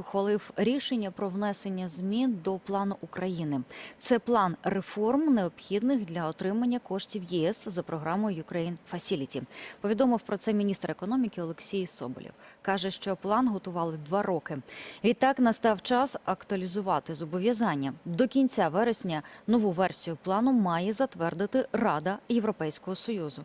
ухвалив рішення про внесення змін до плану України. Це план реформ, необхідних для отримання коштів ЄС за програмою Ukraine Facility. Повідомив про це міністр економіки Олексій Соболєв. каже, що план готували два роки. Відтак настав час актуалізувати зобов'язання. До кінця вересня нову версію плану має затвердити Рада Європейського союзу.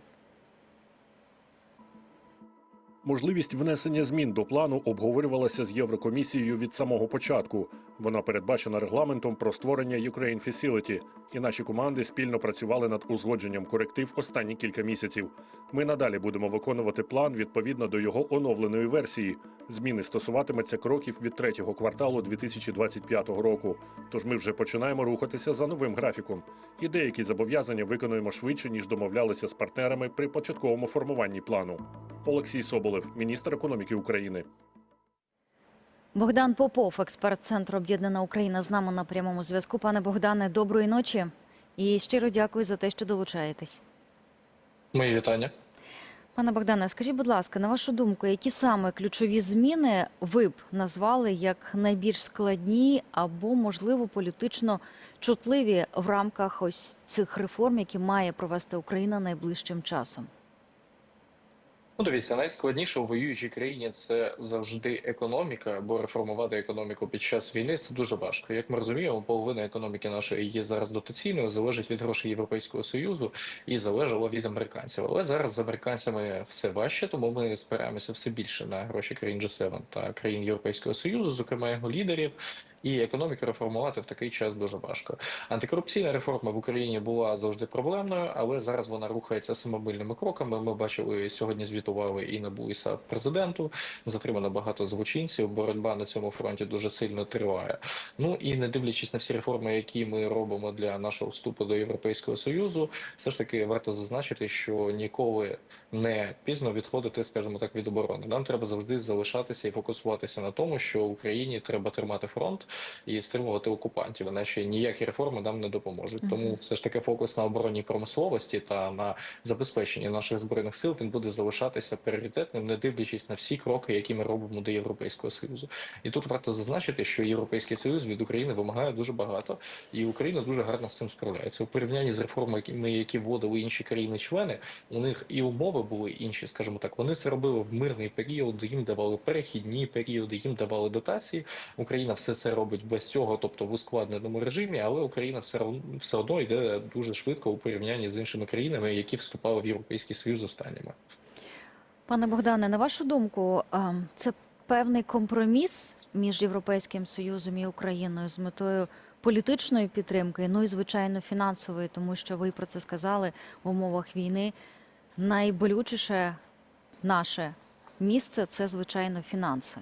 Можливість внесення змін до плану обговорювалася з Єврокомісією від самого початку. Вона передбачена регламентом про створення Ukraine Facility, і наші команди спільно працювали над узгодженням коректив останні кілька місяців. Ми надалі будемо виконувати план відповідно до його оновленої версії. Зміни стосуватиметься кроків від третього кварталу 2025 року. Тож ми вже починаємо рухатися за новим графіком. І деякі зобов'язання виконуємо швидше ніж домовлялися з партнерами при початковому формуванні плану. Олексій Соболев, міністр економіки України. Богдан Попов, експерт Центру Об'єднана Україна, з нами на прямому зв'язку. Пане Богдане, доброї ночі і щиро дякую за те, що долучаєтесь. Мої вітання. Пане Богдане, скажіть, будь ласка, на вашу думку, які саме ключові зміни ви б назвали як найбільш складні або, можливо, політично чутливі в рамках ось цих реформ, які має провести Україна найближчим часом? Ну, дивіться, найскладніше у воюючій країні це завжди економіка, бо реформувати економіку під час війни це дуже важко. Як ми розуміємо, половина економіки нашої є зараз дотаційною, залежить від грошей Європейського союзу і залежало від американців. Але зараз з американцями все важче, тому ми спираємося все більше на гроші країн G7 та країн Європейського союзу, зокрема його лідерів. І економіку реформувати в такий час дуже важко. Антикорупційна реформа в Україні була завжди проблемною, але зараз вона рухається самобильними кроками. Ми бачили сьогодні. Звітували і НАБУ, і президенту. Затримано багато злочинців. Боротьба на цьому фронті дуже сильно триває. Ну і не дивлячись на всі реформи, які ми робимо для нашого вступу до Європейського союзу, все ж таки варто зазначити, що ніколи не пізно відходити, скажімо так, від оборони. Нам треба завжди залишатися і фокусуватися на тому, що Україні треба тримати фронт і стримувати окупантів, іначе ніякі реформи нам не допоможуть. Тому все ж таки фокус на оборонній промисловості та на забезпеченні наших збройних сил він буде залишатися пріоритетним, не дивлячись на всі кроки, які ми робимо до Європейського союзу. І тут варто зазначити, що Європейський союз від України вимагає дуже багато, і Україна дуже гарно з цим справляється. У порівнянні з реформами, які вводили інші країни-члени, у них і умови були інші, скажімо так. Вони це робили в мирний період. Їм давали перехідні періоди, їм давали дотації. Україна все це робить без цього, тобто в ускладненому режимі, але Україна все одно все одно йде дуже швидко у порівнянні з іншими країнами, які вступали в Європейський Союз останніми. Пане Богдане, на вашу думку, ем, це певний компроміс між Європейським Союзом і Україною з метою політичної підтримки, ну і звичайно фінансової, тому що ви про це сказали в умовах війни. Найболючіше наше місце це звичайно фінанси.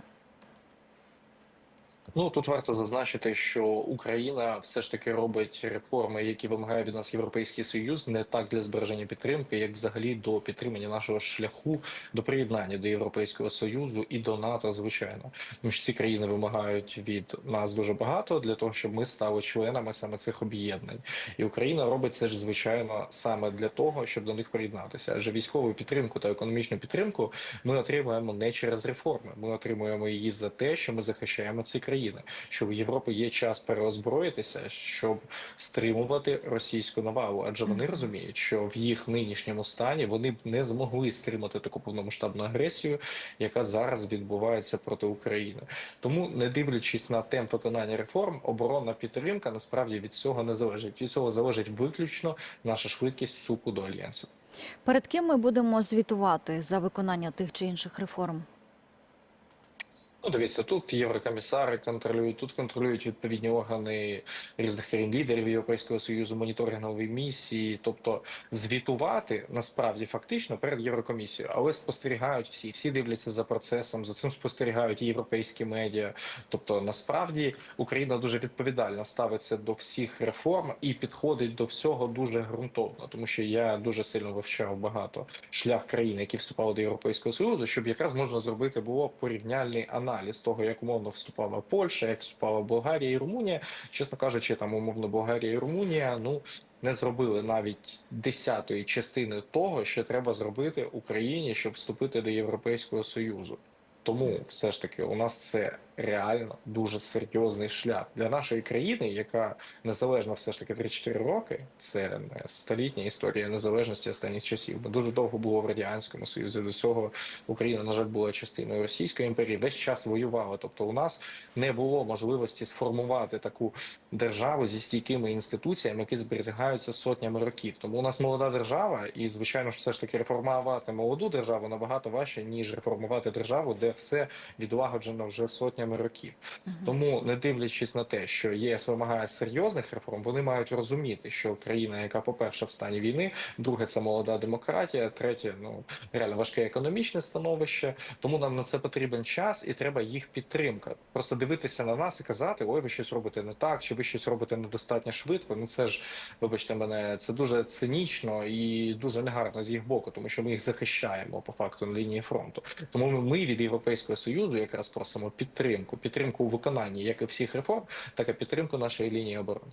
Ну тут варто зазначити, що Україна все ж таки робить реформи, які вимагає від нас Європейський Союз, не так для збереження підтримки, як взагалі до підтримання нашого шляху до приєднання до Європейського Союзу і до НАТО, звичайно. Тому що ці країни вимагають від нас дуже багато для того, щоб ми стали членами саме цих об'єднань, і Україна робить це ж звичайно саме для того, щоб до них приєднатися. Адже військову підтримку та економічну підтримку ми отримуємо не через реформи. Ми отримуємо її за те, що ми захищаємо ці країни що в Європі є час переозброїтися, щоб стримувати російську навалу, адже вони розуміють, що в їх нинішньому стані вони б не змогли стримати таку повномасштабну агресію, яка зараз відбувається проти України. Тому, не дивлячись на темп виконання реформ, оборонна підтримка насправді від цього не залежить. Від цього залежить виключно наша швидкість вступу до альянсу. Перед ким ми будемо звітувати за виконання тих чи інших реформ? Ну, дивіться, тут єврокомісари контролюють, тут контролюють відповідні органи різних країн лідерів Європейського союзу, моніторингові місії, тобто звітувати насправді фактично перед Єврокомісією, але спостерігають всі, всі дивляться за процесом, за цим спостерігають і європейські медіа. Тобто, насправді Україна дуже відповідально ставиться до всіх реформ і підходить до всього дуже ґрунтовно, тому що я дуже сильно вивчав багато шлях країн, які вступали до Європейського союзу, щоб якраз можна зробити було аналіз того, як умовно вступала Польща, як вступала Болгарія і Румунія. Чесно кажучи, там умовно Болгарія і Румунія, ну не зробили навіть десятої частини того, що треба зробити Україні, щоб вступити до Європейського союзу. Тому все ж таки у нас це реально дуже серйозний шлях для нашої країни, яка незалежна все ж таки 3-4 роки. Це не столітня історія незалежності останніх часів. Ми дуже довго було в радянському союзі. До цього Україна, на жаль, була частиною Російської імперії. Весь час воювала. Тобто, у нас не було можливості сформувати таку державу зі стійкими інституціями, які зберігаються сотнями років. Тому у нас молода держава, і звичайно ж, все ж таки реформувати молоду державу набагато важче ніж реформувати державу, де все відлагоджено вже сотнями років. Тому, не дивлячись на те, що ЄС вимагає серйозних реформ, вони мають розуміти, що країна, яка, по-перше, в стані війни, друге, це молода демократія, третє, ну реально важке економічне становище. Тому нам на це потрібен час і треба їх підтримка. Просто дивитися на нас і казати, ой, ви щось робите не так, чи ви щось робите недостатньо швидко. Ну це ж, вибачте мене, це дуже цинічно і дуже негарно з їх боку, тому що ми їх захищаємо по факту на лінії фронту. Тому ми від Європейського союзу якраз просимо підтримку, підтримку у виконанні як і всіх реформ, так і підтримку нашої лінії оборони.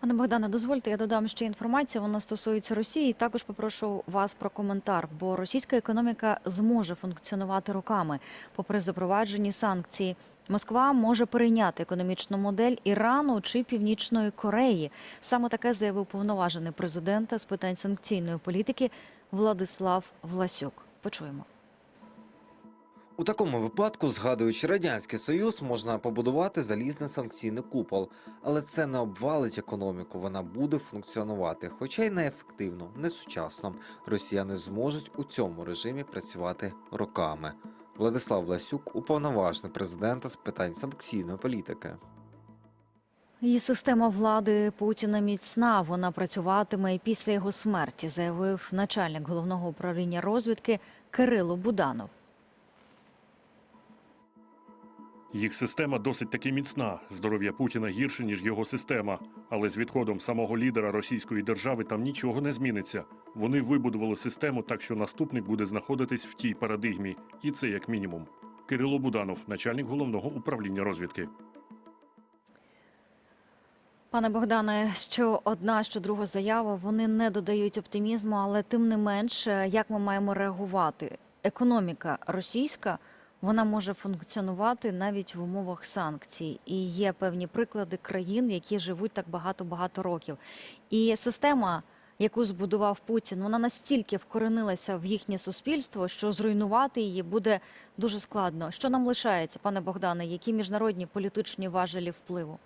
Пане Богдане, дозвольте, я додам ще інформацію. Вона стосується Росії. Також попрошу вас про коментар, бо російська економіка зможе функціонувати роками, попри запроваджені санкції. Москва може перейняти економічну модель Ірану чи Північної Кореї. Саме таке заявив повноважений президента з питань санкційної політики Владислав Власюк. Почуємо. У такому випадку, згадуючи радянський союз, можна побудувати залізний санкційний купол, але це не обвалить економіку. Вона буде функціонувати, хоча й не ефективно, не сучасно. Росіяни зможуть у цьому режимі працювати роками. Владислав Ласюк, уповноважений президента з питань санкційної політики. Її система влади Путіна міцна. Вона працюватиме і після його смерті, заявив начальник головного управління розвідки Кирило Буданов. Їх система досить таки міцна. Здоров'я Путіна гірше, ніж його система. Але з відходом самого лідера російської держави там нічого не зміниться. Вони вибудували систему так, що наступник буде знаходитись в тій парадигмі, і це як мінімум. Кирило Буданов, начальник головного управління розвідки. Пане Богдане, що одна, що друга заява, вони не додають оптимізму, але тим не менш, як ми маємо реагувати? Економіка російська вона може функціонувати навіть в умовах санкцій, і є певні приклади країн, які живуть так багато-багато років. І система, яку збудував Путін, вона настільки вкоренилася в їхнє суспільство, що зруйнувати її буде дуже складно. Що нам лишається, пане Богдане? Які міжнародні політичні важелі впливу?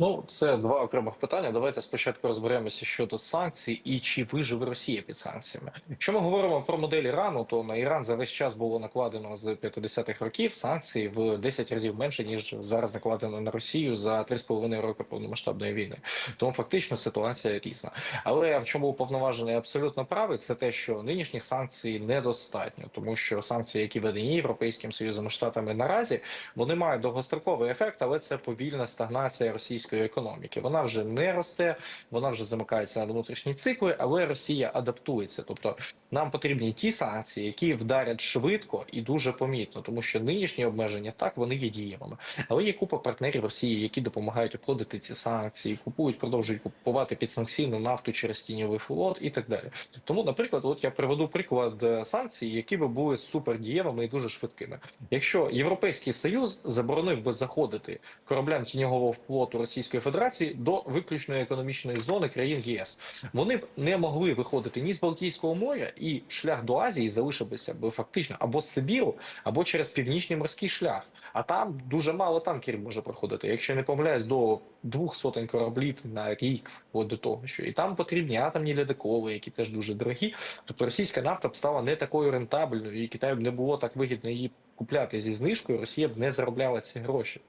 Ну, це два окремих питання. Давайте спочатку розберемося щодо санкцій і чи виживе Росія під санкціями. Якщо ми говоримо про модель Ірану, то на Іран за весь час було накладено з 50-х років санкції в 10 разів менше ніж зараз накладено на Росію за 3,5 роки повномасштабної війни. Тому фактично ситуація різна. Але в чому уповноважений абсолютно правий, це те, що нинішніх санкцій недостатньо, тому що санкції, які введені європейським союзом і штатами наразі, вони мають довгостроковий ефект, але це повільна стагнація російської економіки. Вона вже не росте, вона вже замикається на внутрішні цикли, але Росія адаптується. Тобто нам потрібні ті санкції, які вдарять швидко і дуже помітно, тому що нинішні обмеження так вони є дієвими. Але є купа партнерів Росії, які допомагають обходити ці санкції, купують, продовжують купувати підсанкційну нафту через тіньовий флот і так далі. Тому, наприклад, от я приведу приклад е, санкцій, які би були супердієвими і дуже швидкими. Якщо Європейський Союз заборонив би заходити кораблям тіньового флоту Російської Федерації до виключної економічної зони країн ЄС, вони б не могли виходити ні з Балтійського моря, і шлях до Азії залишився б фактично або з Сибіру, або через північний морський шлях. А там дуже мало танкерів може проходити. Якщо не помиляюсь, до двох сотень кораблів на рік от до того, що і там потрібні атомні ледоколи, які теж дуже дорогі. Тобто російська нафта б стала не такою рентабельною, і Китаю б не було так вигідно її купляти зі знижкою. Росія б не заробляла ці гроші.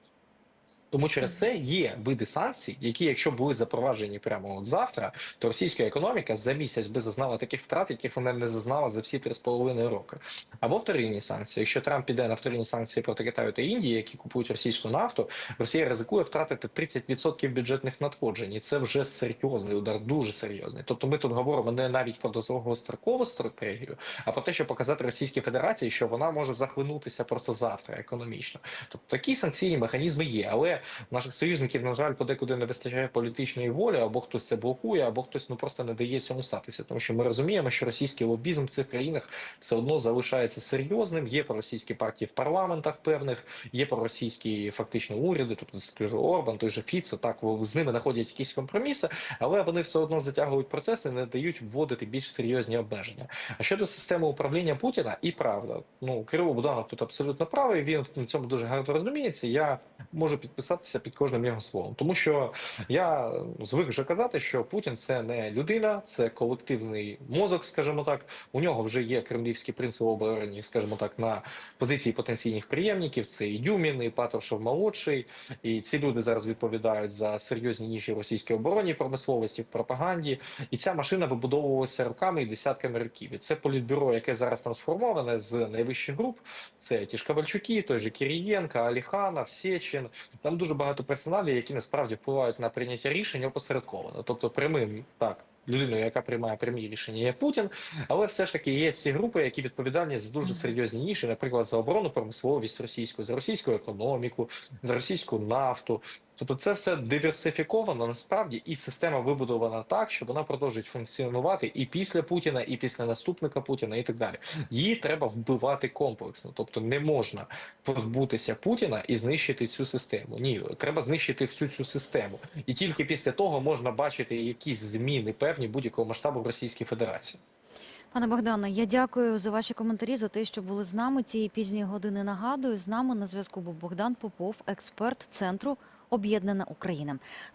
Тому через це є види санкцій, які, якщо були запроваджені прямо от завтра, то російська економіка за місяць би зазнала таких втрат, яких вона не зазнала за всі 3,5 роки. Або вторинні санкції. Якщо Трамп піде на вторинні санкції проти Китаю та Індії, які купують російську нафту, Росія ризикує втратити 30% бюджетних надходжень. І це вже серйозний удар, дуже серйозний. Тобто, ми тут говоримо не навіть про довгострокову стратегію, а про те, щоб показати Російській Федерації, що вона може захлинутися просто завтра економічно. Тобто такі санкційні механізми є, але наших союзників, на жаль, подекуди не вистачає політичної волі, або хтось це блокує, або хтось ну просто не дає цьому статися. Тому що ми розуміємо, що російський лобізм в цих країнах все одно залишається серйозним. Є проросійські партії в парламентах певних, є проросійські фактично уряди, тобто скажу Орбан, той же Фіцо, так з ними знаходять якісь компроміси, але вони все одно затягують процеси, не дають вводити більш серйозні обмеження. А щодо системи управління Путіна, і правда, ну Кирило Буданов тут абсолютно правий. Він в цьому дуже гарно розуміється. Я можу підписатися під кожним його словом, тому що я звик вже казати, що Путін це не людина, це колективний мозок, скажімо так. У нього вже є кремлівські принципи обороні, скажімо так, на позиції потенційних приємників. Це і Дюмін, і Патрушев молодший. І ці люди зараз відповідають за серйозні ніші в російській оборонній промисловості, пропаганді. І ця машина вибудовувалася роками і десятками років. І це політбюро, яке зараз там сформоване з найвищих груп. Це ті ж Ковальчуки, той же Кирієнка, Аліханов, Сечин. Там дуже багато персоналів, які насправді впливають на прийняття рішень опосередковано. Тобто, прямим так. Людиною, яка приймає прямі рішення, є Путін, але все ж таки є ці групи, які відповідальні за дуже серйозні ніші, наприклад, за оборону промисловість російську, за російську економіку, за російську нафту. Тобто, це все диверсифіковано насправді, і система вибудована так, що вона продовжить функціонувати і після Путіна, і після наступника Путіна, і так далі. Її треба вбивати комплексно, тобто не можна позбутися Путіна і знищити цю систему. Ні, треба знищити всю цю систему, і тільки після того можна бачити якісь зміни певні будь-якого масштабу в Російській Федерації. Пане Богдане, я дякую за ваші коментарі, за те, що були з нами цієї пізньої години. Нагадую, з нами на зв'язку був Богдан Попов, експерт центру Об'єднана Україна.